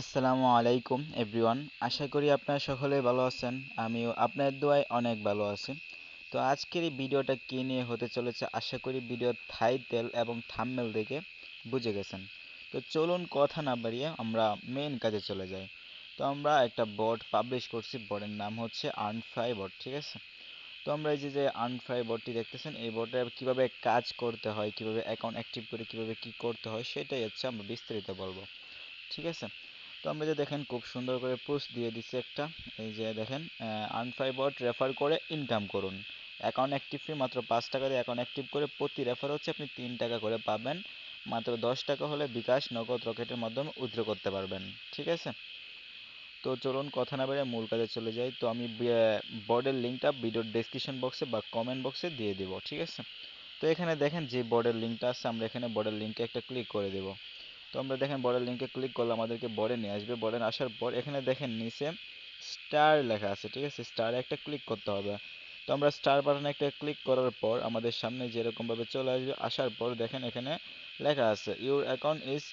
আসসালামু আলাইকুম, এভরিওয়ান। আশা করি আপনারা সকলে ভালো আছেন। আমিও আপনার দোয়ায় অনেক ভালো আছি। তো আজকের এই ভিডিওটা কী নিয়ে হতে চলেছে? আশা করি ভিডিওর টাইটেল এবং থাম্বনেল দেখে বুঝে গেছেন। তো চলুন কথা না বাড়িয়ে আমরা মেইন কাজে চলে যাই। তো আমরা একটা বোর্ড পাবলিশ করছি। বোর্ডের নাম হচ্ছে আনফ্রাই বোর্ড ঠিক আছে? তো আমরা এই যে যে আনফ্রাই বোর্ডটি দেখতেছেন, এই বোর্ডে কীভাবে কাজ করতে হয়, কীভাবে অ্যাকাউন্ট অ্যাক্টিভ করে, কীভাবে কি করতে হয়, সেটাই হচ্ছে আমরা বিস্তারিত বলব। ঠিক আছে? তো আমরা যে দেখেন খুব সুন্দর করে পোস্ট দিয়ে দিচ্ছে একটা। এই যে দেখেন আনফাইবট রেফার করে ইনকাম করুন। অ্যাকাউন্ট অ্যাক্টিভ ফি মাত্র পাঁচ টাকা দিয়ে অ্যাকাউন্ট অ্যাক্টিভ করে প্রতি রেফার হচ্ছে আপনি তিন টাকা করে পাবেন। মাত্র দশ টাকা হলে বিকাশ নগদ রকেটের মাধ্যমে উইথড্র করতে পারবেন, ঠিক আছে? তো চলুন কথা না বেড়ে মূল কাজে চলে যাই। তো আমি বোর্ডের লিঙ্কটা ভিডিওর ডেসক্রিপশন বক্সে বা কমেন্ট বক্সে দিয়ে দিব, ঠিক আছে? তো এখানে দেখেন যে বোর্ডের লিঙ্কটা আছে, আমরা এখানে বোর্ডের লিঙ্কে একটা ক্লিক করে দেবো। তো আমরা দেখেন বর্ডার লিঙ্কে ক্লিক করলে আমাদেরকে বর্ডে নিয়ে আসবে। বর্ডে আসার পর এখানে দেখেন নিচে স্টার লেখা আছে, ঠিক আছে? স্টারে একটা ক্লিক করতে হবে। তো আমরা স্টার বাটনে একটা ক্লিক করার পর আমাদের সামনে যেরকমভাবে চলে আসবে, আসার পর দেখেন এখানে লেখা আছে your account is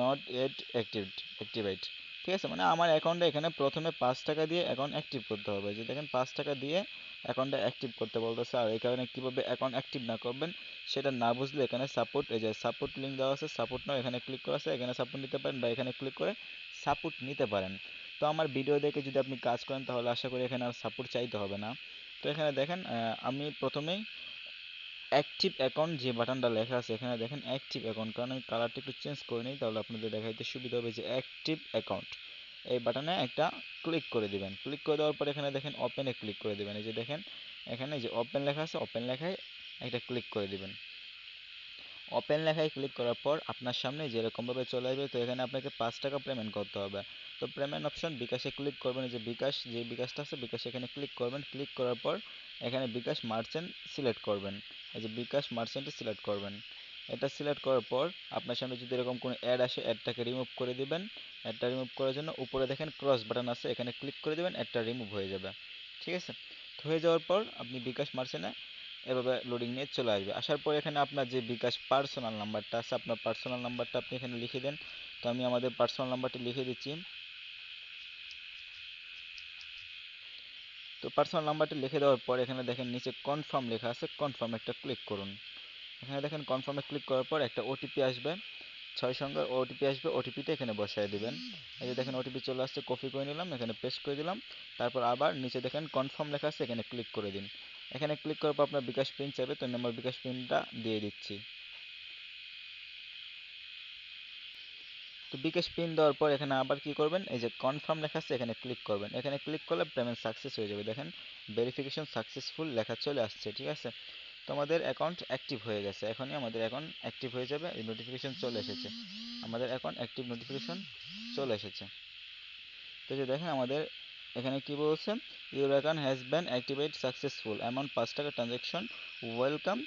not at active activate ঠিক আছে? মানে আমার অ্যাকাউন্টে এখানে প্রথমে পাঁচ টাকা দিয়ে অ্যাকাউন্ট অ্যাক্টিভ করতে হবে। যে দেখেন পাঁচ টাকা দিয়ে অ্যাকাউন্টটা অ্যাক্টিভ করতে বলতেছে। আর এই কারণে কীভাবে অ্যাকাউন্ট অ্যাক্টিভ না করবেন, সেটা না বুঝলে এখানে সাপোর্ট এই যে সাপোর্ট লিঙ্ক দেওয়া আছে সাপোর্ট নাও, এখানে ক্লিক করা আছে, এখানে সাপোর্ট নিতে পারেন বা এখানে ক্লিক করে সাপোর্ট নিতে পারেন। তো আমার ভিডিও দেখে যদি আপনি কাজ করেন, তাহলে আশা করি এখানে আর সাপোর্ট চাইতে হবে না। তো এখানে দেখেন আমি প্রথমেই অ্যাক্টিভ অ্যাকাউন্ট যে বাটনটা লেখা আছে, এখানে দেখেন অ্যাক্টিভ অ্যাকাউন্ট কারণ আমি কালারটা একটু চেঞ্জ করে নিই, তাহলে আপনাদের দেখাইতে সুবিধা হবে যে অ্যাক্টিভ অ্যাকাউন্ট এই বাটনে একটা ক্লিক করে দিবেন। ক্লিক করে দেওয়ার পর এখানে দেখেন ওপেনে ক্লিক করে দিবেন। এই যে দেখেন, এখানে যে ওপেন লেখা আছে ওপেন লেখায় একটা ক্লিক করে দিবেন। ওপেন লেখায় ক্লিক করার পর আপনার সামনে যেরকমভাবে চলে আসবে, তো এখানে আপনাকে পাঁচ টাকা পেমেন্ট করতে হবে। তো পেমেন্ট অপশন বিকাশে ক্লিক করবেন যে বিকাশ, যে বিকাশটা আছে, বিকাশ এখানে ক্লিক করবেন। ক্লিক করার পর এখানে বিকাশ মার্চেন্ট সিলেক্ট করবেন। এই যে বিকাশ মার্চেন্টে সিলেক্ট করবেন। এটা সিলেক্ট করার পর আপনার সামনে যদি এরকম কোনো অ্যাড আসে অ্যাডটাকে রিমুভ করে দিবেন। অ্যাডটা রিমুভ করার জন্য উপরে দেখেন ক্রস বাটন আছে, এখানে ক্লিক করে দেবেন অ্যাডটা রিমুভ হয়ে যাবে। ঠিক আছে? হয়ে যাওয়ার পর আপনি বিকাশ মার্চেন্টে এভাবে লোডিং নিয়ে চলে আসবে। আসার পর এখানে আপনার যে বিকাশ পার্সোনাল নাম্বারটা আছে, আপনার পার্সোনাল নাম্বারটা আপনি এখানে লিখে দেন। তো আমি আমাদের পার্সোনাল নাম্বারটি লিখে দিচ্ছি। তো পার্সোনাল নাম্বারটি লিখে দেওয়ার পর এখানে দেখেন নিচে কনফার্ম লেখা আছে কনফার্ম একটা ক্লিক করুন। এখানে দেখেন কনফার্মে ক্লিক করার পর একটা ওটিপি আসবে। ছয় সংখ্যার ওটিপি আসবে ওটিপিটা এখানে বসায় দিবেন। এই যে দেখেন ওটিপি চলে আসছে কপি করে নিলাম, এখানে পেস্ট করে দিলাম। তারপর আবার নিচে দেখেন কনফার্ম লেখা আছে, এখানে ক্লিক করে দিন। এখানে ক্লিক করার পর আপনার বিকাশ পিন চাইবে, তো আমি আমার বিকাশ পিনটা দিয়ে দিচ্ছি। তো বিকাশ পিন দেওয়ার পর এখানে আবার কি করবেন? এই যে কনফার্ম লেখা আছে, এখানে ক্লিক করবেন। এখানে ক্লিক করলে পেমেন্ট সাকসেস হয়ে যাবে। দেখেন ভেরিফিকেশন সাকসেসফুল লেখা চলে আসছে, ঠিক আছে? তো আমাদের অ্যাকাউন্ট অ্যাক্টিভ হয়ে গেছে। এখনই আমাদের অ্যাকাউন্ট অ্যাক্টিভ হয়ে যাবে, এই নোটিফিকেশন চলে এসেছে। আমাদের অ্যাকাউন্ট অ্যাক্টিভ নোটিফিকেশন চলে এসেছে। তো যে দেখেন আমাদের এখানে কি বলছে your account has been activate successful amount পাঁচ টাকা transaction welcome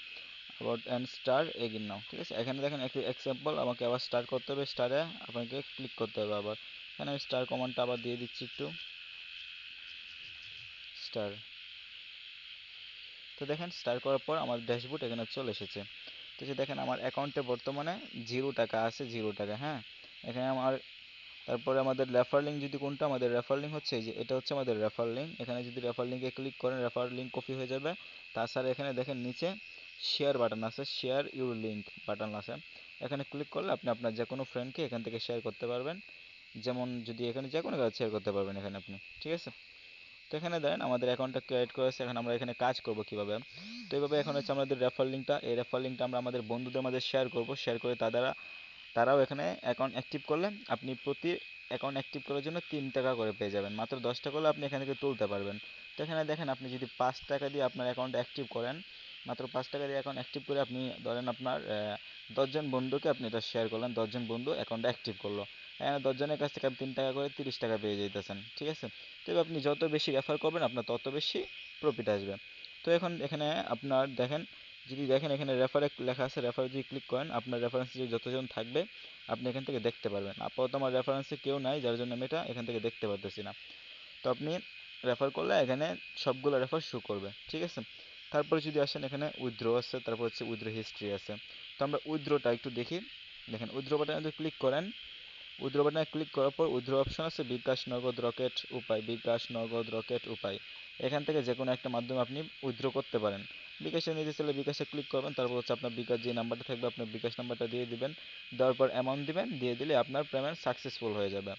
about and star again now ঠিক আছে? এখানে দেখেন একটি এক্সাম্পল আমাকে আবার স্টার করতে হবে। স্টারে আপনাকে ক্লিক করতে হবে আবার। এখানে আমি স্টার কমান্ডটা আবার দিয়ে দিচ্ছি একটু। স্টার তো দেখেন স্টার করার পর আমার ড্যাশবোর্ড এখানে চলে এসেছে। তো যে দেখেন আমার অ্যাকাউন্টে বর্তমানে জিরো টাকা আছে জিরো টাকা হ্যাঁ? এখানে আমার, তারপরে আমাদের রেফার লিঙ্ক যদি কোনটা, আমাদের রেফার লিঙ্ক হচ্ছে যে, এটা হচ্ছে আমাদের রেফার লিঙ্ক এখানে যদি রেফার লিঙ্কে ক্লিক করেন রেফার লিঙ্ক কপি হয়ে যাবে। তাছাড়া এখানে দেখেন নিচে শেয়ার বাটন আছে শেয়ার ইউর লিঙ্ক বাটন আছে। এখানে ক্লিক করলে আপনি আপনার যে কোনো ফ্রেন্ডকে এখান থেকে শেয়ার করতে পারবেন। যেমন যদি এখানে যে কোনো কাজ শেয়ার করতে পারবেন এখানে আপনি, ঠিক আছে? তো এখানে দেন আমাদের অ্যাকাউন্টটা ক্রিয়েট করেছে, এখন আমরা এখানে কাজ করব কীভাবে? তো এইভাবে এখন হচ্ছে আমাদের রেফার লিঙ্কটা এই রেফার লিঙ্কটা আমরা আমাদের বন্ধুদের মাঝে শেয়ার করব শেয়ার করে তাদের, তারাও এখানে অ্যাকাউন্ট অ্যাক্টিভ করলে আপনি প্রতি অ্যাকাউন্ট অ্যাক্টিভ করার জন্য তিন টাকা করে পেয়ে যাবেন, মাত্র দশ টাকা করলে আপনি এখান থেকে তুলতে পারবেন। তো এখানে দেখেন, আপনি যদি পাঁচ টাকা দিয়ে আপনার অ্যাকাউন্ট অ্যাক্টিভ করেন, মাত্র পাঁচ টাকা দিয়ে অ্যাকাউন্ট অ্যাক্টিভ করে আপনি ধরেন আপনার দশজন বন্ধুকে আপনি এটা শেয়ার করলেন, দশজন বন্ধু অ্যাকাউন্ট অ্যাক্টিভ করল। দশজনের কাছ থেকে আপনি তিন টাকা করে তিরিশ টাকা পেয়ে যেতেছেন ঠিক আছে? তবে আপনি যত বেশি রেফার করবেন, আপনার তত বেশি প্রফিট আসবে। তো এখন এখানে আপনার দেখেন, যদি দেখেন এখানে রেফারে লেখা আছে রেফারে যদি ক্লিক করেন, আপনার রেফারেন্সে যতজন থাকবে, আপনি এখান থেকে দেখতে পারবেন। আপাতত আমার রেফারেন্সে কেউ নাই, যার জন্য আমি এটা এখান থেকে দেখতে পারতেছি না। তো আপনি রেফার করলে এখানে সবগুলো রেফার শো করবে, ঠিক আছে? তারপরে যদি আসেন এখানে উইথড্র আছে, তারপর হচ্ছে উইথড্র হিস্ট্রি আছে। তো আমরা উইথড্রটা একটু দেখি। দেখেন উইথড্র বাটনে যদি ক্লিক করেন উইথড্র বাটনে ক্লিক করার পর উইথড্র অপশন আছে, বিকাশ নগদ রকেট উপায়, বিকাশ নগদ রকেট উপায়। এখান থেকে যে কোনো একটা মাধ্যমে আপনি উইথড্র করতে পারেন। বিকাশে নিতে চাইলে বিকাশে ক্লিক করবেন, তারপর হচ্ছে আপনার বিকাশ যে নাম্বারটা থাকবে আপনার বিকাশ নাম্বারটা দিয়ে দিবেন। দেওয়ার পর অ্যামাউন্ট দিবেন, দিয়ে দিলে আপনার পেমেন্ট সাকসেসফুল হয়ে যাবে।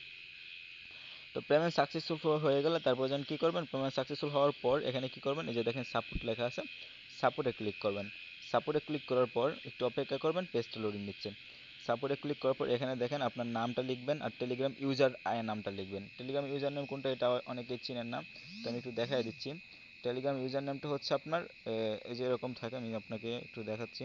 তো পেমেন্ট সাকসেসফুল হয়ে গেলে তারপর যেন কী করবেন পেমেন্ট সাকসেসফুল হওয়ার পর এখানে কী করবেন, এই যে দেখেন সাপোর্ট লেখা আছে সাপোর্টে ক্লিক করবেন। সাপোর্টে ক্লিক করার পর একটু অপেক্ষা করবেন পেজটা লোডিং দিচ্ছে সাপোর্টে ক্লিক করার পর এখানে দেখেন আপনার নামটা লিখবেন আর টেলিগ্রাম ইউজার আয় নামটা লিখবেন। টেলিগ্রাম ইউজার নেম কোনটা এটা অনেকেই চিনেন না, তো আমি একটু দেখাই দিচ্ছি। টেলিগ্রাম ইউজার নেমটা হচ্ছে আপনার এই যে এরকম থাকে, আমি আপনাকে একটু দেখাচ্ছি।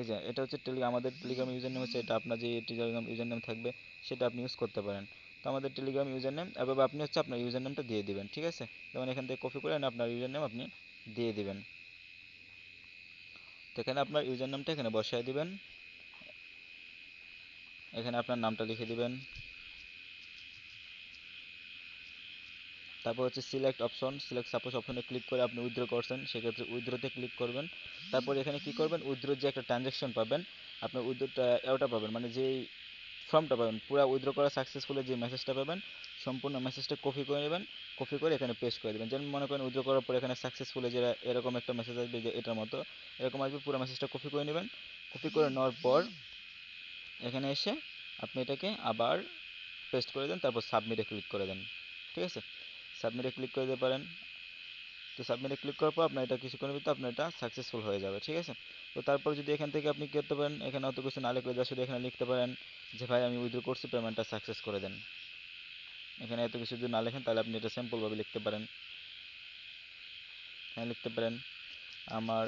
এই যে, এটা হচ্ছে টেলি আমাদের টেলিগ্রাম ইউজার নেম হচ্ছে এটা, আপনার যে টেলিগ্রাম ইউজার নেম থাকবে, সেটা আপনি ইউজ করতে পারেন। তো আমাদের টেলিগ্রাম ইউজার নেম এভাবে আপনি হচ্ছে আপনার ইউজার নেমটা দিয়ে দিবেন, ঠিক আছে? যেমন এখান থেকে কপি করে আপনার ইউজার নেম আপনি দিয়ে দিবেন। তো এখানে আপনার ইউজার নামটা এখানে বসায় দিবেন। এখানে আপনার নামটা লিখে দিবেন। তারপর হচ্ছে সিলেক্ট অপশন সিলেক্ট সাপোজ অপশনে ক্লিক করে আপনি উইথড্র করছেন, সেক্ষেত্রে উইথড্রতে ক্লিক করবেন। তারপর এখানে কি করবেন? উইথড্রোর যে একটা ট্রানজ্যাকশন পাবেন, আপনার উইথড্রোটা ওটা পাবেন। মানে যেই ফর্মটা পাবেন, পুরো উইথড্র করা সাকসেসফুলের যে মেসেজটা পাবেন সম্পূর্ণ মেসেজটা কপি করে নেবেন কপি করে এখানে পেস্ট করে দেবেন। যেমন মনে করেন উইথড্র করার পর এখানে সাকসেসফুলে যে এরকম একটা মেসেজ আসবে যে এটার মতো, এরকম আসবে, পুরো মেসেজটা কপি করে নেবেন। কপি করে নেওয়ার পর এখানে এসে আপনি এটাকে আবার পেস্ট করে দেন, তারপর সাবমিটে ক্লিক করে দেন। ঠিক আছে? সাবমিটে ক্লিক করে দিতে পারেন। তো সাবমিটে ক্লিক করার পর আপনার এটা কিছুক্ষণের ভিতরে আপনার এটা সাকসেসফুল হয়ে যাবে, ঠিক আছে? তো তারপর যদি এখান থেকে আপনি করতে পারেন, এখানে অত কিছু না লিখলে যা শুধু এখানে লিখতে পারেন যে, ভাই, আমি উইথড্র করছি পেমেন্টটা সাকসেস করে দেন। এখানে এত কিছু যদি না লেখেন, তাহলে আপনি এটা সিম্পলভাবে লিখতে পারেন। হ্যাঁ লিখতে পারেন। আমার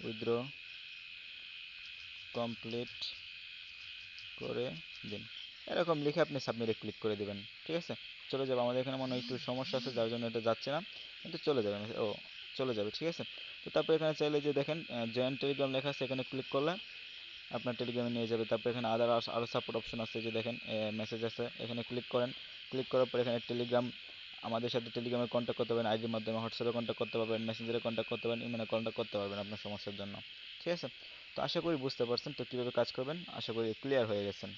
উইথড্র কমপ্লিট করে দিন। এরকম লিখে আপনি সাবমিটে ক্লিক করে দিবেন, ঠিক আছে? চলে যাবে। আমাদের এখানে মনে হয় একটু সমস্যা আছে, যার জন্য এটা যাচ্ছে না। কিন্তু চলে যাবে। ও, চলে যাবে, ঠিক আছে? তো তারপর এখানে চাইলে যে দেখেন জয়েন টেলিগ্রাম লেখা আছে, এখানে ক্লিক করলে আপনার টেলিগ্রামে নিয়ে যাবে। তারপর এখানে আদার আরও সাপোর্ট অপশন আছে যে দেখেন মেসেজ আছে, এখানে ক্লিক করেন। ক্লিক করার পর এখানে টেলিগ্রাম আমাদের সাথে টেলিগ্রামে কন্ট্যাক্ট করতে পারবেন আইডির মাধ্যমে হোয়াটসঅ্যাপে কন্ট্যাক্ট করতে পারবেন মেসেঞ্জারে কন্ট্যাক্ট করতে পারবেন ইমেলে কন্ট্যাক্ট করতে পারবেন আপনার সমস্যার জন্য। ঠিক আছে? তো আশা করি বুঝতে পারছেন। তো কীভাবে কাজ করবেন? আশা করি ক্লিয়ার হয়ে গেছেন।